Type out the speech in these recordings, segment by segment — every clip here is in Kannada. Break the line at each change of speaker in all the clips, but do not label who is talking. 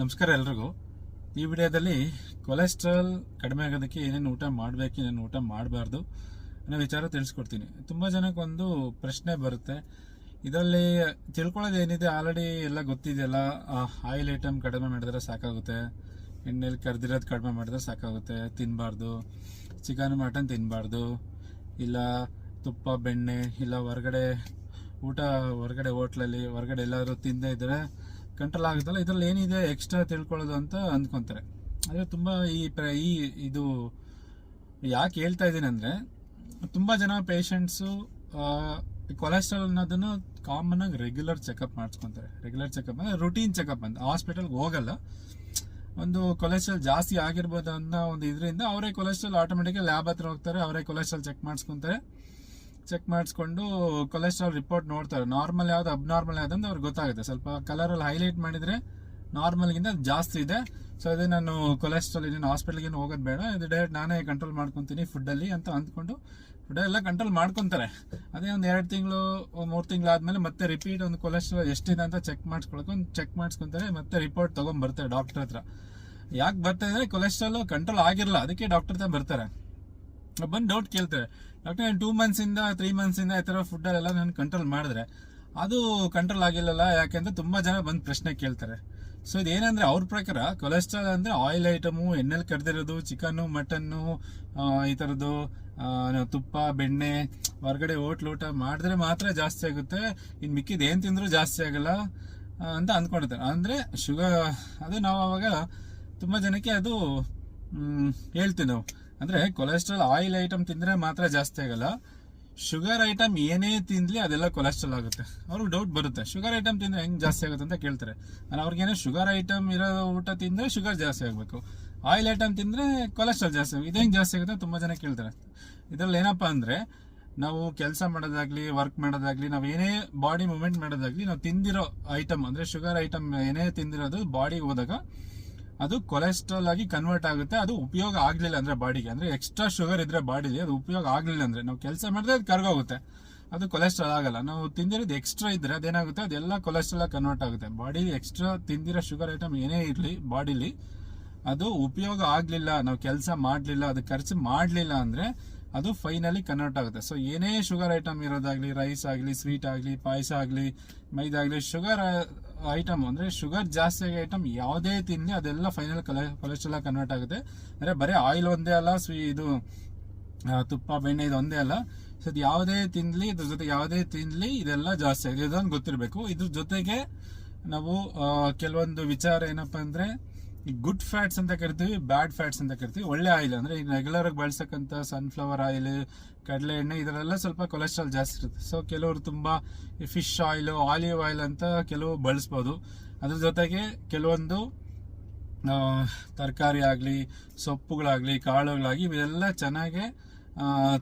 ನಮಸ್ಕಾರ ಎಲ್ರಿಗೂ. ಈ ವಿಡಿಯೋದಲ್ಲಿ ಕೊಲೆಸ್ಟ್ರಾಲ್ ಕಡಿಮೆ ಆಗೋದಕ್ಕೆ ಏನೇನು ಊಟ ಮಾಡಬೇಕು, ಏನೇನು ಊಟ ಮಾಡಬಾರ್ದು ಅನ್ನೋ ವಿಚಾರ ತಿಳಿಸ್ಕೊಡ್ತೀನಿ. ತುಂಬ ಜನಕ್ಕೆ ಒಂದು ಪ್ರಶ್ನೆ ಬರುತ್ತೆ. ಇದರಲ್ಲಿ ತಿಳ್ಕೊಳ್ಳೋದು ಏನಿದೆ? ಆಲ್ರೆಡಿ ಎಲ್ಲ ಗೊತ್ತಿದೆಯಲ್ಲ. ಆಯಿಲ್ ಐಟಮ್ ಕಡಿಮೆ ಮಾಡಿದ್ರೆ ಸಾಕಾಗುತ್ತೆ. ಎಣ್ಣೆಲಿ ಕರೆದಿರೋದು ಕಡಿಮೆ ಮಾಡಿದ್ರೆ ಸಾಕಾಗುತ್ತೆ. ತಿನ್ನಬಾರ್ದು ಚಿಕನ್ ಮಟನ್ ತಿನ್ನಬಾರ್ದು ಇಲ್ಲ ತುಪ್ಪ, ಬೆಣ್ಣೆ, ಇಲ್ಲ ಹೊರಗಡೆ ಊಟ, ಹೊರಗಡೆ ಹೋಟ್ಲಲ್ಲಿ, ಹೊರಗಡೆ ಎಲ್ಲಾದರೂ ತಿಂದೇ ಇದ್ರೆ ಕಂಟ್ರೋಲ್ ಆಗುತ್ತಲ್ಲ ಇದರಲ್ಲಿ ಏನಿದೆ ಎಕ್ಸ್ಟ್ರಾ ತಿಳ್ಕೊಳ್ಳೋದು ಅಂತ ಅಂದ್ಕೊತಾರೆ. ಆದರೆ ತುಂಬ ಈ ಪ್ರ, ಈ ಇದು ಯಾಕೆ ಹೇಳ್ತಾ ಇದ್ದೀನಿ ಅಂದರೆ, ತುಂಬ ಜನ ಪೇಷಂಟ್ಸು ಕೊಲೆಸ್ಟ್ರಾಲ್ ಅನ್ನೋದನ್ನು ಕಾಮನ್ ಆಗಿ ರೆಗ್ಯುಲರ್ ಚೆಕಪ್ ಮಾಡ್ಸ್ಕೊತಾರೆ. ರೆಗ್ಯುಲರ್ ಚೆಕಪ್ ಅಂದರೆ ರುಟೀನ್ ಚೆಕಪ್ ಅಂತ. ಹಾಸ್ಪಿಟಲ್ಗೆ ಹೋಗಲ್ಲ. ಒಂದು ಕೊಲೆಸ್ಟ್ರಾಲ್ ಜಾಸ್ತಿ ಆಗಿರ್ಬೋದು ಅನ್ನೋ ಒಂದು ಇದರಿಂದ ಅವರೇ ಕೊಲೆಸ್ಟ್ರಾಲ್ ಆಟೋಮೆಟಿಕ್ ಲ್ಯಾಬ್ ಹತ್ರ ಹೋಗ್ತಾರೆ, ಅವರೇ ಕೊಲೆಸ್ಟ್ರಾಲ್ ಚೆಕ್ ಮಾಡಿಸ್ಕೊಂತಾರೆ. ಚೆಕ್ ಮಾಡಿಸ್ಕೊಂಡು ಕೊಲೆಸ್ಟ್ರಾಲ್ ರಿಪೋರ್ಟ್ ನೋಡ್ತಾರೆ. ನಾರ್ಮಲ್ ಯಾವ್ದು ಅಬ್ನಾರ್ಮಲ್ ಯಾವ್ದು ಅಂತ ಅವ್ರಿಗೆ ಗೊತ್ತಾಗುತ್ತೆ. ಸ್ವಲ್ಪ ಕಲರಲ್ಲಿ ಹೈಲೈಟ್ ಮಾಡಿದ್ರೆ ನಾರ್ಮಲ್ಗಿಂತ ಜಾಸ್ತಿ ಇದೆ. ಸೊ ಅದೇ ನಾನು ಕೊಲೆಸ್ಟ್ರಾಲ್ ಇನ್ನೇನು ಹಾಸ್ಪಿಟ್ಲಿಗೆ ಹೋಗೋದು ಬೇಡ. ಇದು ಡೈರೆಕ್ಟ್ ನಾನೇ ಕಂಟ್ರೋಲ್ ಮಾಡ್ಕೊತೀನಿ ಫುಡ್ಡಲ್ಲಿ ಅಂತ ಅಂದ್ಕೊಂಡು ಫುಡ್ಡೆಲ್ಲ ಕಂಟ್ರೋಲ್ ಮಾಡ್ಕೊತಾರೆ. ಅದೇ ಒಂದು ಎರಡು ತಿಂಗಳು, ಮೂರು ತಿಂಗಳು ಆದ್ಮೇಲೆ ಮತ್ತೆ ರಿಪೀಟ್ ಒಂದು ಕೊಲೆಸ್ಟ್ರಾಲ್ ಎಷ್ಟಿದೆ ಅಂತ ಚೆಕ್ ಮಾಡಿಸ್ಕೊಳಕ್ಕೆ ಒಂದು ಚೆಕ್ ಮಾಡಿಸ್ಕೊಂತಾರೆ. ಮತ್ತೆ ರಿಪೋರ್ಟ್ ತೊಗೊಂಡ್ಬರ್ತಾರೆ ಡಾಕ್ಟರ್ ಹತ್ರ. ಯಾಕೆ ಬರ್ತಾ ಇದ್ರೆ? ಕೊಲೆಸ್ಟ್ರಾಲ್ ಕಂಟ್ರೋಲ್ ಆಗಿರಲ್ಲ. ಅದಕ್ಕೆ ಡಾಕ್ಟರ್ ಹತ್ರ ಬರ್ತಾರೆ. ಬಂದು ಡೌಟ್ ಕೇಳ್ತಾರೆ ಡಾಕ್ಟರ್ ನಾನು ಟೂ ಮಂತ್ಸಿಂದ ತ್ರೀ ಮಂತ್ಸಿಂದ ಈ ಥರ ಫುಡ್ಡಲ್ಲೆಲ್ಲ ನಾನು ಕಂಟ್ರೋಲ್ ಮಾಡಿದ್ರೆ, ಅದು ಕಂಟ್ರೋಲ್ ಆಗಿಲ್ಲಲ್ಲ ಯಾಕೆಂದ್ರೆ ತುಂಬ ಜನ ಬಂದು ಪ್ರಶ್ನೆ ಕೇಳ್ತಾರೆ. ಸೊ ಇದೇನಂದ್ರೆ ಅವ್ರ ಪ್ರಕಾರ ಕೊಲೆಸ್ಟ್ರಾಲ್ ಅಂದ್ರೆ ಆಯಿಲ್ ಐಟಮು ಎಣ್ಣೆಲಿ ಕರೆದಿರೋದು ಚಿಕನ್ನು ಮಟನ್ನು ಈ ಥರದ್ದು ತುಪ್ಪ, ಬೆಣ್ಣೆ, ಹೊರಗಡೆ ಊಟ ಮಾಡಿದ್ರೆ ಮಾತ್ರ ಜಾಸ್ತಿ ಆಗುತ್ತೆ. ಇನ್ನು ಮಿಕ್ಕಿದ ಏನು ತಿಂದರೂ ಜಾಸ್ತಿ ಆಗಲ್ಲ ಅಂತ ಅಂದ್ಕೊಂಡಿರ್ತಾರೆ ಅಂದರೆ ಶುಗರ್ ಅದು ನಾವು ಅವಾಗ ತುಂಬ ಜನಕ್ಕೆ ಅದು ಹೇಳ್ತೀವಿ ನಾವು. ಅಂದರೆ ಕೊಲೆಸ್ಟ್ರಾಲ್ ಆಯಿಲ್ ಐಟಮ್ ತಿಂದರೆ ಮಾತ್ರ ಜಾಸ್ತಿ ಆಗಲ್ಲ. ಶುಗರ್ ಐಟಮ್ ಏನೇ ತಿನ್ಲಿ ಅದೆಲ್ಲ ಕೊಲೆಸ್ಟ್ರಾಲ್ ಆಗುತ್ತೆ. ಅವ್ರಿಗೆ ಡೌಟ್ ಬರುತ್ತೆ. ಶುಗರ್ ಐಟಮ್ ತಿಂದ್ರೆ ಹೆಂಗ್ ಜಾಸ್ತಿ ಆಗುತ್ತೆ ಅಂತ ಕೇಳ್ತಾರೆ. ನಾನು ಅವ್ರಿಗೇನೋ ಶುಗರ್ ಐಟಮ್ ಇರೋ ಊಟ ತಿಂದ್ರೆ ಶುಗರ್ ಜಾಸ್ತಿ ಆಗಬೇಕು. ಆಯಿಲ್ ಐಟಮ್ ತಿಂದ್ರೆ ಕೊಲೆಸ್ಟ್ರಾಲ್ ಜಾಸ್ತಿ ಇದು ಹೆಂಗ್ ಜಾಸ್ತಿ ಆಗುತ್ತೆ ತುಂಬಾ ಜನ ಕೇಳ್ತಾರೆ. ಇದ್ರಲ್ಲಿ ಏನಪ್ಪಾ ಅಂದ್ರೆ ನಾವು ಕೆಲಸ ಮಾಡೋದಾಗ್ಲಿ ವರ್ಕ್ ಮಾಡೋದಾಗ್ಲಿ, ನಾವು ಏನೇ ಬಾಡಿ ಮೂವ್ಮೆಂಟ್ ಮಾಡೋದಾಗ್ಲಿ ನಾವು ತಿಂದಿರೋ ಐಟಮ್ ಅಂದ್ರೆ ಶುಗರ್ ಐಟಮ್ ಏನೇ ತಿಂದಿರೋದು ಬಾಡಿಗೆ ಹೋದಾಗ ಅದು ಕೊಲೆಸ್ಟ್ರಾಲ್ ಆಗಿ ಕನ್ವರ್ಟ್ ಆಗುತ್ತೆ. ಅದು ಉಪಯೋಗ ಆಗಲಿಲ್ಲ ಅಂದ್ರೆ ಬಾಡಿಗೆ. ಅಂದ್ರೆ ಎಕ್ಸ್ಟ್ರಾ ಶುಗರ್ ಇದ್ರೆ ಬಾಡಿಲಿ ಅದು ಉಪಯೋಗ ಆಗಲಿಲ್ಲ ಅಂದ್ರೆ. ನಾವು ಕೆಲಸ ಮಾಡಿದ್ರೆ ಅದು ಕರ್ಗೋಗುತ್ತೆ. ಅದು ಕೊಲೆಸ್ಟ್ರಾಲ್ ಆಗಲ್ಲ. ನಾವು ತಿಂದಿರೋದು ಎಕ್ಸ್ಟ್ರಾ ಇದ್ರೆ ಅದೇನಾಗುತ್ತೆ? ಅದೆಲ್ಲ ಕೊಲೆಸ್ಟ್ರಾಲ್ ಕನ್ವರ್ಟ್ ಆಗುತ್ತೆ. ಬಾಡಿಲಿ ಎಕ್ಸ್ಟ್ರಾ ತಿಂದಿರೋ ಶುಗರ್ ಐಟಮ್ ಏನೇ ಇರಲಿ, ಬಾಡಿಲಿ, ಅದು ಉಪಯೋಗ ಆಗಲಿಲ್ಲ. ನಾವು ಕೆಲಸ ಮಾಡಲಿಲ್ಲ, ಅದು ಖರ್ಚು ಮಾಡಲಿಲ್ಲ ಅಂದ್ರೆ ಅದು ಫೈನಲಿ ಕನ್ವರ್ಟ್ ಆಗುತ್ತೆ. ಸೊ ಏನೇ ಶುಗರ್ ಐಟಮ್ ಇರೋದಾಗ್ಲಿ ರೈಸ್ ಆಗಲಿ ಸ್ವೀಟ್ ಆಗಲಿ, ಪಾಯಸ ಆಗಲಿ ಮೈದಾ ಆಗಲಿ ಶುಗರ್ ಐಟಮ್ ಅಂದ್ರೆ ಶುಗರ್ ಜಾಸ್ತಿ ಆಗಿ ಐಟಮ್ ಯಾವುದೇ ತಿನ್ನಿ ಅದೆಲ್ಲ ಫೈನಲ್ ಕೊಲೆಸ್ಟ್ರಾಲ್ ಕನ್ವರ್ಟ್ ಆಗುತ್ತೆ. ಅಂದ್ರೆ ಬರೀ ಆಯಿಲ್ ಒಂದೇ ಅಲ್ಲ ಸ್ವೀ ಇದು ತುಪ್ಪ, ಬೆಣ್ಣೆ ಇದು ಒಂದೇ ಅಲ್ಲ. ಸೊ ಇದು ಯಾವುದೇ ತಿನ್ಲಿ, ಇದ್ರ ಜೊತೆ ಯಾವುದೇ ತಿನ್ಲಿ ಇದೆಲ್ಲ ಜಾಸ್ತಿ ಆಗಿದೆ. ಇದೊಂದು ಗೊತ್ತಿರಬೇಕು. ಇದ್ರ ಜೊತೆಗೆ ನಾವು ಕೆಲವೊಂದು ವಿಚಾರ ಏನಪ್ಪಾ ಅಂದ್ರೆ ಗುಡ್ ಫ್ಯಾಟ್ಸ್ ಅಂತ ಕರಿತೀವಿ ಬ್ಯಾಡ್ ಫ್ಯಾಟ್ಸ್ ಅಂತ ಕರಿತೀವಿ. ಒಳ್ಳೆ ಆಯಿಲ್ ಅಂದ್ರೆ ಈಗ ರೆಗ್ಯುಲರ್ ಆಗಿ ಬಳಸಕ್ಕಂತ ಸನ್ಫ್ಲವರ್ ಆಯಿಲ್ ಕಡಲೆ ಎಣ್ಣೆ ಇದರೆಲ್ಲ ಸ್ವಲ್ಪ ಕೊಲೆಸ್ಟ್ರಾಲ್ ಜಾಸ್ತಿ ಇರುತ್ತೆ. ಸೊ ಕೆಲವರು ತುಂಬಾ ಫಿಶ್ ಆಯಿಲ್ ಆಲಿವ್ ಆಯಿಲ್ ಅಂತ ಕೆಲವು ಬಳಸ್ಬೋದು. ಅದ್ರ ಜೊತೆಗೆ ಕೆಲವೊಂದು ತರಕಾರಿ ಆಗಲಿ, ಸೊಪ್ಪುಗಳಾಗಲಿ ಕಾಳುಗಳಾಗಿ ಇವೆಲ್ಲ ಚೆನ್ನಾಗೆ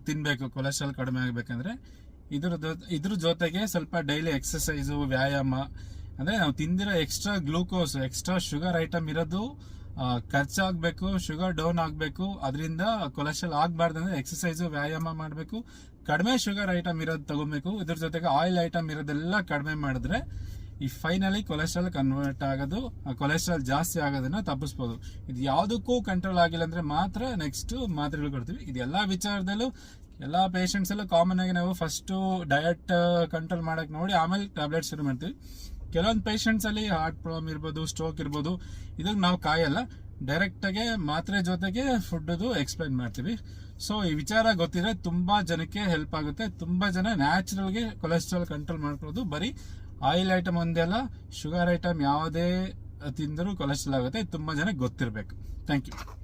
ತಿನ್ನಬೇಕು ಕೊಲೆಸ್ಟ್ರಾಲ್ ಕಡಿಮೆ ಆಗಬೇಕಂದ್ರೆ. ಇದ್ರ ಇದ್ರ ಜೊತೆಗೆ ಸ್ವಲ್ಪ ಡೈಲಿ ಎಕ್ಸಸೈಸು ವ್ಯಾಯಾಮ ಅಂದ್ರೆ ನಾವು ತಿಂದಿರೋ extra glucose extra sugar item ಇರೋದು ಖರ್ಚಾಗಬೇಕು ಶುಗರ್ ಡೌನ್ ಆಗಬೇಕು, ಅದರಿಂದ ಕೊಲೆಸ್ಟ್ರಾಲ್ ಆಗಬಾರ್ದು ಅಂದರೆ ಎಕ್ಸಸೈಸು ವ್ಯಾಯಾಮ ಮಾಡಬೇಕು. ಕಡಿಮೆ ಶುಗರ್ ಐಟಮ್ ಇರೋದು ತಗೋಬೇಕು. ಇದ್ರ ಜೊತೆಗೆ ಆಯಿಲ್ ಐಟಮ್ ಇರೋದೆಲ್ಲ ಕಡಿಮೆ ಮಾಡಿದ್ರೆ ಈ ಫೈನಲಿ ಕೊಲೆಸ್ಟ್ರಾಲ್ ಕನ್ವರ್ಟ್ ಆಗೋದು ಕೊಲೆಸ್ಟ್ರಾಲ್ ಜಾಸ್ತಿ ಆಗೋದನ್ನು ತಪ್ಪಿಸ್ಬೋದು. ಇದು ಯಾವುದಕ್ಕೂ ಕಂಟ್ರೋಲ್ ಆಗಿಲ್ಲ ಅಂದರೆ ಮಾತ್ರ ನೆಕ್ಸ್ಟ್ ಮಾತ್ರೆಗಳು ಕೊಡ್ತೀವಿ. ಇದೆಲ್ಲ ವಿಚಾರದಲ್ಲೂ ಎಲ್ಲ ಪೇಷಂಟ್ಸ್ ಕಾಮನ್ ಆಗಿ ನಾವು ಫಸ್ಟು ಡಯಟ್ ಕಂಟ್ರೋಲ್ ಮಾಡೋಕ್ಕೆ ನೋಡಿ, ಆಮೇಲೆ ಟ್ಯಾಬ್ಲೆಟ್ ಶುರು ಮಾಡ್ತೀವಿ. ಕೆಲವೊಂದು ಪೇಷಂಟ್ಸ್ ಅಲ್ಲಿ ಹಾರ್ಟ್ ಪ್ರಾಬ್ಲಮ್ ಇರ್ಬೋದು ಸ್ಟ್ರೋಕ್ ಇರ್ಬೋದು ಇದಕ್ಕೆ ನಾವು ಕಾಯಲ್ಲ. ಡೈರೆಕ್ಟ್ ಆಗಿ ಮಾತ್ರೆ ಜೊತೆಗೆ ಫುಡ್ ಎಕ್ಸ್ಪ್ಲೈನ್ ಮಾಡ್ತೀವಿ. ಸೊ ಈ ವಿಚಾರ ಗೊತ್ತಿದ್ರೆ ತುಂಬಾ ಜನಕ್ಕೆ ಹೆಲ್ಪ್ ಆಗುತ್ತೆ. ತುಂಬಾ ಜನ ನ್ಯಾಚುರಲ್ಗೆ ಕೊಲೆಸ್ಟ್ರಾಲ್ ಕಂಟ್ರೋಲ್ ಮಾಡ್ಕೊಳ್ಳೋದು ಬರೀ ಆಯಿಲ್ ಐಟಮ್ ಅಲ್ಲ ಶುಗರ್ ಐಟಮ್ ಯಾವುದೇ ತಿಂದರೂ ಕೊಲೆಸ್ಟ್ರಾಲ್ ಆಗುತ್ತೆ. ತುಂಬಾ ಜನಕ್ಕೆ ಗೊತ್ತಿರಬೇಕು. Thank you